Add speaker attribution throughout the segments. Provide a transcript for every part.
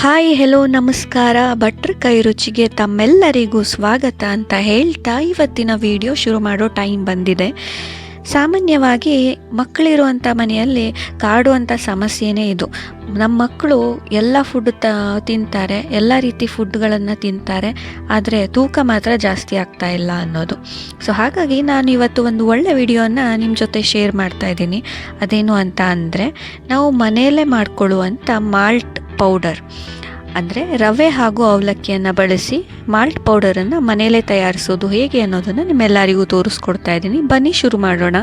Speaker 1: Hi, hello, ನಮಸ್ಕಾರ. ಭಟ್ರ ಕೈ ರುಚಿಗೆ ತಮ್ಮೆಲ್ಲರಿಗೂ ಸ್ವಾಗತ ಅಂತ ಹೇಳ್ತಾ ಇವತ್ತಿನ ವಿಡಿಯೋ ಶುರು ಮಾಡೋ ಟೈಮ್ ಬಂದಿದೆ. ಸಾಮಾನ್ಯವಾಗಿ ಮಕ್ಕಳಿರುವಂಥ ಮನೆಯಲ್ಲಿ ಕಾಡುವಂಥ ಸಮಸ್ಯೆನೇ ಇದು. ನಮ್ಮ ಮಕ್ಕಳು ಎಲ್ಲ ಫುಡ್ ತ, ತಿಂತಾರೆ, ಎಲ್ಲ ರೀತಿ ಫುಡ್ಗಳನ್ನು ತಿಂತಾರೆ, ಆದರೆ ತೂಕ ಮಾತ್ರ ಜಾಸ್ತಿ ಆಗ್ತಾ ಇಲ್ಲ ಅನ್ನೋದು. ಸೊ ಹಾಗಾಗಿ ನಾನು ಇವತ್ತು ಒಂದು ಒಳ್ಳೆ ವಿಡಿಯೋನ ನಿಮ್ಮ ಜೊತೆ ಶೇರ್ ಮಾಡ್ತಾ ಇದ್ದೀನಿ. ಅದೇನು ಅಂತ ಅಂದರೆ, ನಾವು ಮನೆಯಲ್ಲೇ ಮಾಡಿಕೊಳ್ಳುವಂಥ ಮಾಲ್ಟ್ ಪೌಡರ್ ಅಂದರೆ ರವೆ ಹಾಗೂ ಅವಲಕ್ಕಿಯನ್ನು ಬಳಸಿ ಮಾಲ್ಟ್ ಪೌಡರನ್ನು ಮನೆಯಲ್ಲೇ ತಯಾರಿಸೋದು ಹೇಗೆ ಅನ್ನೋದನ್ನು ನಿಮ್ಮೆಲ್ಲರಿಗೂ ತೋರಿಸ್ಕೊಡ್ತಾ ಇದ್ದೀನಿ. ಬನ್ನಿ ಶುರು ಮಾಡೋಣ.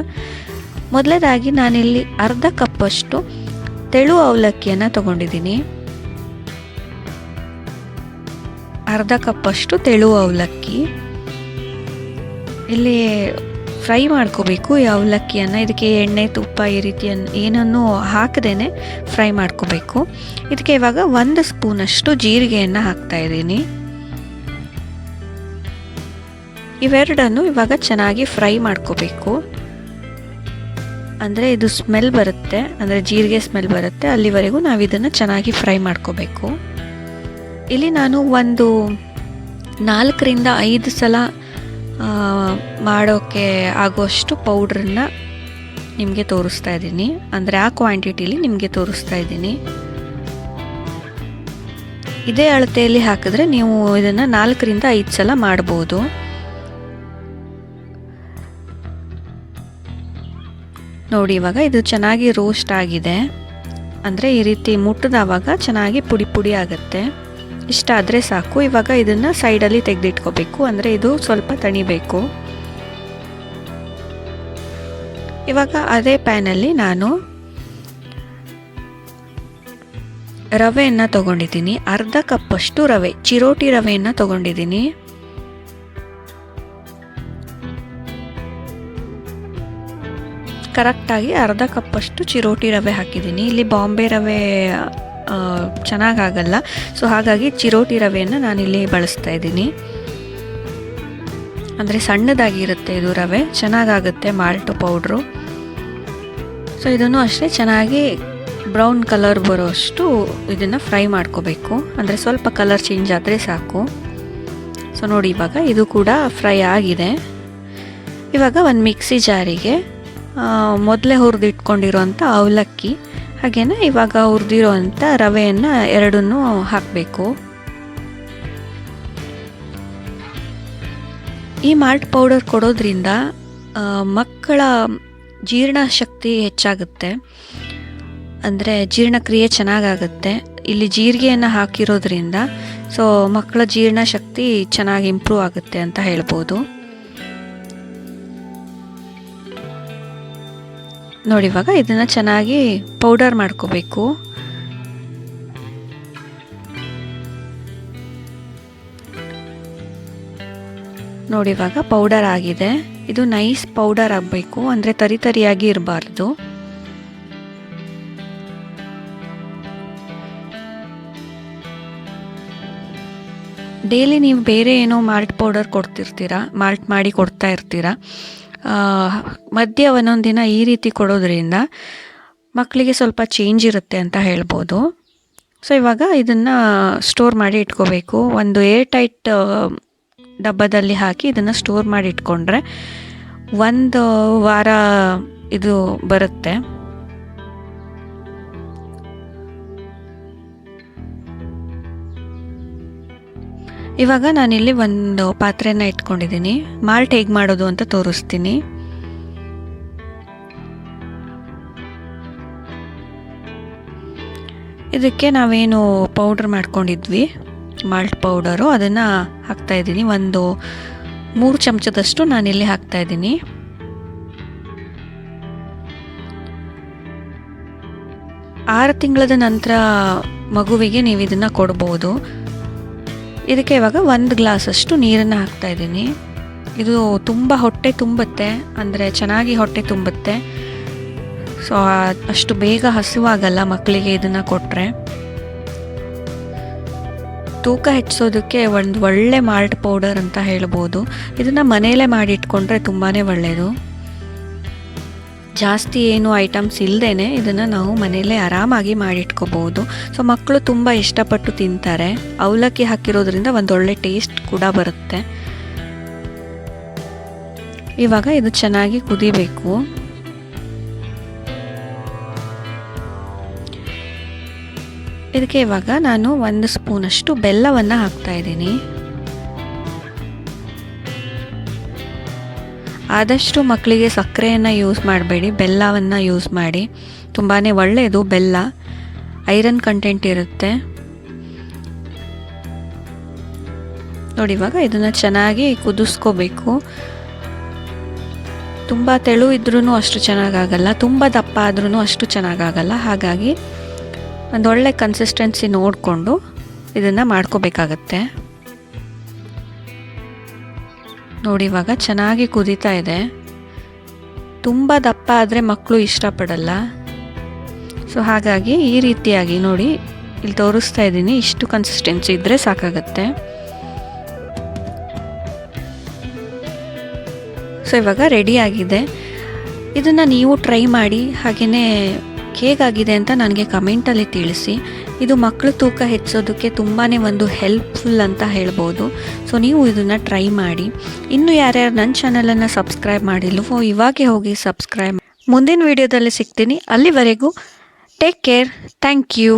Speaker 1: ಮೊದಲನೇದಾಗಿ ನಾನಿಲ್ಲಿ ಅರ್ಧ ಕಪ್ಪಷ್ಟು ತೆಳು ಅವಲಕ್ಕಿಯನ್ನು ತಗೊಂಡಿದ್ದೀನಿ. ಅರ್ಧ ಕಪ್ಪಷ್ಟು ತೆಳು ಅವಲಕ್ಕಿ. ಇಲ್ಲಿ ಫ್ರೈ ಮಾಡ್ಕೋಬೇಕು, ಈ ಅವಲಕ್ಕಿಯನ್ನು, ಇದಕ್ಕೆ ಎಣ್ಣೆ, ತುಪ್ಪ, ಈ ರೀತಿಯನ್ನು ಏನನ್ನು ಹಾಕದೇನೆ ಫ್ರೈ ಮಾಡ್ಕೋಬೇಕು. ಇದಕ್ಕೆ ಇವಾಗ ಒಂದು ಸ್ಪೂನಷ್ಟು ಜೀರಿಗೆಯನ್ನು ಹಾಕ್ತಾ ಇದ್ದೀನಿ. ಇವೆರಡನ್ನು ಇವಾಗ ಚೆನ್ನಾಗಿ ಫ್ರೈ ಮಾಡ್ಕೋಬೇಕು. ಅಂದರೆ ಇದು ಸ್ಮೆಲ್ ಬರುತ್ತೆ, ಅಂದರೆ ಜೀರಿಗೆ ಸ್ಮೆಲ್ ಬರುತ್ತೆ, ಅಲ್ಲಿವರೆಗೂ ನಾವು ಇದನ್ನು ಚೆನ್ನಾಗಿ ಫ್ರೈ ಮಾಡ್ಕೋಬೇಕು. ಇಲ್ಲಿ ನಾನು ಒಂದು ನಾಲ್ಕರಿಂದ ಐದು ಸಲ ಮಾಡೋಕ್ಕೆ ಆಗುವಷ್ಟು ಪೌಡ್ರನ್ನ ನಿಮಗೆ ತೋರಿಸ್ತಾ ಇದ್ದೀನಿ. ಅಂದರೆ ಆ ಕ್ವಾಂಟಿಟಿಲಿ ನಿಮಗೆ ತೋರಿಸ್ತಾ ಇದ್ದೀನಿ. ಇದೇ ಅಳತೆಯಲ್ಲಿ ಹಾಕಿದ್ರೆ ನೀವು ಇದನ್ನು ನಾಲ್ಕರಿಂದ ಐದು ಸಲ ಮಾಡ್ಬೋದು. ನೋಡಿ, ಇವಾಗ ಇದು ಚೆನ್ನಾಗಿ ರೋಸ್ಟ್ ಆಗಿದೆ. ಅಂದರೆ ಈ ರೀತಿ ಮುಟ್ಟಿದವಾಗ ಚೆನ್ನಾಗಿ ಪುಡಿ ಪುಡಿ ಆಗುತ್ತೆ. ಇಷ್ಟ ಆದರೆ ಸಾಕು. ಇವಾಗ ಇದನ್ನು ಸೈಡಲ್ಲಿ ತೆಗೆದಿಟ್ಕೋಬೇಕು. ಅಂದರೆ ಇದು ಸ್ವಲ್ಪ ತಣಿಬೇಕು. ಇವಾಗ ಅದೇ ಪ್ಯಾನಲ್ಲಿ ನಾನು ರವೆಯನ್ನು ತಗೊಂಡಿದ್ದೀನಿ. ಅರ್ಧ ಕಪ್ಪಷ್ಟು ರವೆ, ಚಿರೋಟಿ ರವೆಯನ್ನು ತಗೊಂಡಿದ್ದೀನಿ. ಕರೆಕ್ಟಾಗಿ ಅರ್ಧ ಕಪ್ಪಷ್ಟು ಚಿರೋಟಿ ರವೆ ಹಾಕಿದ್ದೀನಿ. ಇಲ್ಲಿ ಬಾಂಬೆ ರವೆ ಚೆನ್ನಾಗಾಗಲ್ಲ. ಸೊ ಹಾಗಾಗಿ ಚಿರೋಟಿ ರವೆಯನ್ನು ನಾನಿಲ್ಲಿ ಬಳಸ್ತಾ ಇದ್ದೀನಿ. ಅಂದರೆ ಸಣ್ಣದಾಗಿರುತ್ತೆ ಇದು ರವೆ, ಚೆನ್ನಾಗಾಗುತ್ತೆ ಮಾಲ್ಟು ಪೌಡ್ರು. ಸೊ ಇದನ್ನು ಅಷ್ಟೇ ಚೆನ್ನಾಗಿ ಬ್ರೌನ್ ಕಲರ್ ಬರೋ ಅಷ್ಟು ಇದನ್ನು ಫ್ರೈ ಮಾಡ್ಕೋಬೇಕು. ಅಂದರೆ ಸ್ವಲ್ಪ ಕಲರ್ ಚೇಂಜ್ ಆದರೆ ಸಾಕು. ಸೊ ನೋಡಿ ಇವಾಗ ಇದು ಕೂಡ ಫ್ರೈ ಆಗಿದೆ. ಇವಾಗ ಒಂದು ಮಿಕ್ಸಿ ಜಾರಿಗೆ ಮೊದಲೇ ಹುರಿದಿಟ್ಕೊಂಡಿರೋಂಥ ಅವಲಕ್ಕಿ. ಹಾಗೆಯೇ ಇವಾಗ ಹುರಿದಿರೋ ರವೆಯನ್ನು ಎರಡನ್ನೂ ಹಾಕಬೇಕು. ಈ ಮಾಲ್ಟ್ ಪೌಡರ್ ಕೊಡೋದ್ರಿಂದ ಮಕ್ಕಳ ಜೀರ್ಣಶಕ್ತಿ ಹೆಚ್ಚಾಗುತ್ತೆ. ಅಂದರೆ ಜೀರ್ಣಕ್ರಿಯೆ ಚೆನ್ನಾಗಾಗುತ್ತೆ. ಇಲ್ಲಿ ಜೀರಿಗೆಯನ್ನು ಹಾಕಿರೋದ್ರಿಂದ, ಸೊ ಮಕ್ಕಳ ಜೀರ್ಣಶಕ್ತಿ ಚೆನ್ನಾಗಿ ಇಂಪ್ರೂವ್ ಆಗುತ್ತೆ ಅಂತ ಹೇಳ್ಬೋದು. ನೋಡಿ ಇವಾಗ ಇದನ್ನು ಚೆನ್ನಾಗಿ ಪೌಡರ್ ಮಾಡ್ಕೋಬೇಕು. ನೋಡಿ ಇವಾಗ ಪೌಡರ್ ಆಗಿದೆ. ಇದು ನೈಸ್ ಪೌಡರ್ ಆಗಬೇಕು. ಅಂದರೆ ತರಿ ತರಿಯಾಗಿ ಇರಬಾರ್ದು. ಡೈಲಿ ನೀವು ಬೇರೆ ಏನೋ ಮಾಲ್ಟ್ ಪೌಡರ್ ಕೊಡ್ತಿರ್ತೀರಾ? ಮಾಲ್ಟ್ ಮಾಡಿ ಕೊಡ್ತಾ ಇರ್ತೀರಾ? ಮಧ್ಯ ಒಂದೊಂದು ದಿನ ಈ ರೀತಿ ಕೊಡೋದ್ರಿಂದ ಮಕ್ಕಳಿಗೆ ಸ್ವಲ್ಪ ಚೇಂಜ್ ಇರುತ್ತೆ ಅಂತ ಹೇಳ್ಬೋದು. ಸೊ ಇವಾಗ ಇದನ್ನು ಸ್ಟೋರ್ ಮಾಡಿ ಇಟ್ಕೋಬೇಕು. ಒಂದು ಏರ್ ಟೈಟ್ ಡಬ್ಬದಲ್ಲಿ ಹಾಕಿ ಇದನ್ನು ಸ್ಟೋರ್ ಮಾಡಿ ಇಟ್ಕೊಂಡ್ರೆ ಒಂದು ವಾರ ಇದು ಬರುತ್ತೆ. ಇವಾಗ ನಾನಿಲ್ಲಿ ಒಂದು ಪಾತ್ರೆನ ಇಟ್ಕೊಂಡಿದ್ದೀನಿ. ಮಾಲ್ಟ್ ಹೇಗೆ ಮಾಡೋದು ಅಂತ ತೋರಿಸ್ತೀನಿ. ಇದಕ್ಕೆ ನಾವೇನು ಪೌಡ್ರ್ ಮಾಡ್ಕೊಂಡಿದ್ವಿ. ಮಾಲ್ಟ್ ಪೌಡರು ಅದನ್ನು ಹಾಕ್ತಾಯಿದ್ದೀನಿ ಒಂದು ಮೂರು ಚಮಚದಷ್ಟು ನಾನಿಲ್ಲಿ ಹಾಕ್ತಾಯಿದ್ದೀನಿ ಆರು ತಿಂಗಳದ ನಂತರ ಮಗುವಿಗೆ ನೀವು ಇದನ್ನು ಕೊಡ್ಬೋದು. ಇದಕ್ಕೆ ಇವಾಗ ಒಂದು ಗ್ಲಾಸಷ್ಟು ನೀರನ್ನು ಹಾಕ್ತಾ ಇದ್ದೀನಿ. ಇದು ತುಂಬ ಹೊಟ್ಟೆ ತುಂಬುತ್ತೆ, ಅಂದರೆ ಚೆನ್ನಾಗಿ ಹೊಟ್ಟೆ ತುಂಬುತ್ತೆ. ಸೊ ಅಷ್ಟು ಬೇಗ ಹಸಿವಾಗಲ್ಲ ಮಕ್ಕಳಿಗೆ ಇದನ್ನು ಕೊಟ್ಟರೆ ತೂಕ ಹೆಚ್ಚಿಸೋದಕ್ಕೆ ಒಂದು ಒಳ್ಳೆ ಮಾಲ್ಟ್ ಪೌಡರ್ ಅಂತ ಹೇಳ್ಬೋದು. ಇದನ್ನು ಮನೆಯಲ್ಲೇ ಮಾಡಿ ಇಟ್ಕೊಂಡ್ರೆ ತುಂಬಾ ಒಳ್ಳೆಯದು ಜಾಸ್ತಿ ಏನು ಐಟಮ್ಸ್ ಇಲ್ಲದೇ ಇದನ್ನು ನಾವು ಮನೆಯಲ್ಲೇ ಆರಾಮಾಗಿ ಮಾಡಿಟ್ಕೋಬಹುದು ಸೊ ಮಕ್ಕಳು ತುಂಬ ಇಷ್ಟಪಟ್ಟು ತಿಂತಾರೆ. ಅವಲಕ್ಕಿ ಹಾಕಿರೋದ್ರಿಂದ ಒಂದೊಳ್ಳೆ ಟೇಸ್ಟ್ ಕೂಡ ಬರುತ್ತೆ. ಇವಾಗ ಇದು ಚೆನ್ನಾಗಿ ಕುದಿಬೇಕು. ಇದಕ್ಕೆ ಇವಾಗ ನಾನು ಒಂದು ಸ್ಪೂನಷ್ಟು ಬೆಲ್ಲವನ್ನು ಹಾಕ್ತಾ ಇದ್ದೀನಿ. ಆದಷ್ಟು ಮಕ್ಕಳಿಗೆ ಸಕ್ಕರೆಯನ್ನು ಯೂಸ್ ಮಾಡಬೇಡಿ, ಬೆಲ್ಲವನ್ನು ಯೂಸ್ ಮಾಡಿ. ತುಂಬಾ ಒಳ್ಳೆಯದು ಬೆಲ್ಲ. ಐರನ್ ಕಂಟೆಂಟ್ ಇರುತ್ತೆ. ನೋಡಿ, ಇವಾಗ ಇದನ್ನು ಚೆನ್ನಾಗಿ ಕುದಿಸ್ಕೋಬೇಕು. ತುಂಬ ತೆಳು ಇದ್ರೂ ಅಷ್ಟು ಚೆನ್ನಾಗಾಗಲ್ಲ, ತುಂಬ ದಪ್ಪ ಆದ್ರೂ ಅಷ್ಟು ಚೆನ್ನಾಗಾಗಲ್ಲ. ಹಾಗಾಗಿ ಒಂದೊಳ್ಳೆ ಕನ್ಸಿಸ್ಟೆನ್ಸಿ ನೋಡಿಕೊಂಡು ಇದನ್ನು ಮಾಡ್ಕೋಬೇಕಾಗತ್ತೆ. ನೋಡಿ, ಇವಾಗ ಚೆನ್ನಾಗಿ ಕುದೀತಾ ಇದೆ. ತುಂಬ ದಪ್ಪ ಆದರೆ ಮಕ್ಕಳು ಇಷ್ಟಪಡಲ್ಲ. ಸೊ ಹಾಗಾಗಿ ಈ ರೀತಿಯಾಗಿ ನೋಡಿ, ಇಲ್ಲಿ ತೋರಿಸ್ತಾ ಇದ್ದೀನಿ, ಇಷ್ಟು ಕನ್ಸಿಸ್ಟೆನ್ಸಿ ಇದ್ದರೆ ಸಾಕಾಗತ್ತೆ. ಸೊ ಇವಾಗ ರೆಡಿ ಆಗಿದೆ. ಇದನ್ನು ನೀವು ಟ್ರೈ ಮಾಡಿ ಹಾಗೆಯೇ ಹೇಗಾಗಿದೆ ಅಂತ ನನಗೆ ಕಮೆಂಟಲ್ಲಿ ತಿಳಿಸಿ. ಇದು ಮಕ್ಕಳು ತೂಕ ಹೆಚ್ಚೋದಕ್ಕೆ ತುಂಬಾ ಒಂದು ಹೆಲ್ಪ್ಫುಲ್ ಅಂತ ಹೇಳ್ಬೋದು. ಸೊ ನೀವು ಇದನ್ನು ಟ್ರೈ ಮಾಡಿ. ಇನ್ನು ಯಾರ್ಯಾರು ನನ್ನ ಚಾನಲನ್ನು ಸಬ್ಸ್ಕ್ರೈಬ್ ಮಾಡಿಲ್ವೋ, ಇವಾಗೆ ಹೋಗಿ ಸಬ್ಸ್ಕ್ರೈಬ್ ಮುಂದಿನ ವಿಡಿಯೋದಲ್ಲಿ ಸಿಗ್ತೀನಿ. ಅಲ್ಲಿವರೆಗೂ ಟೇಕ್ ಕೇರ್ ಥ್ಯಾಂಕ್ ಯು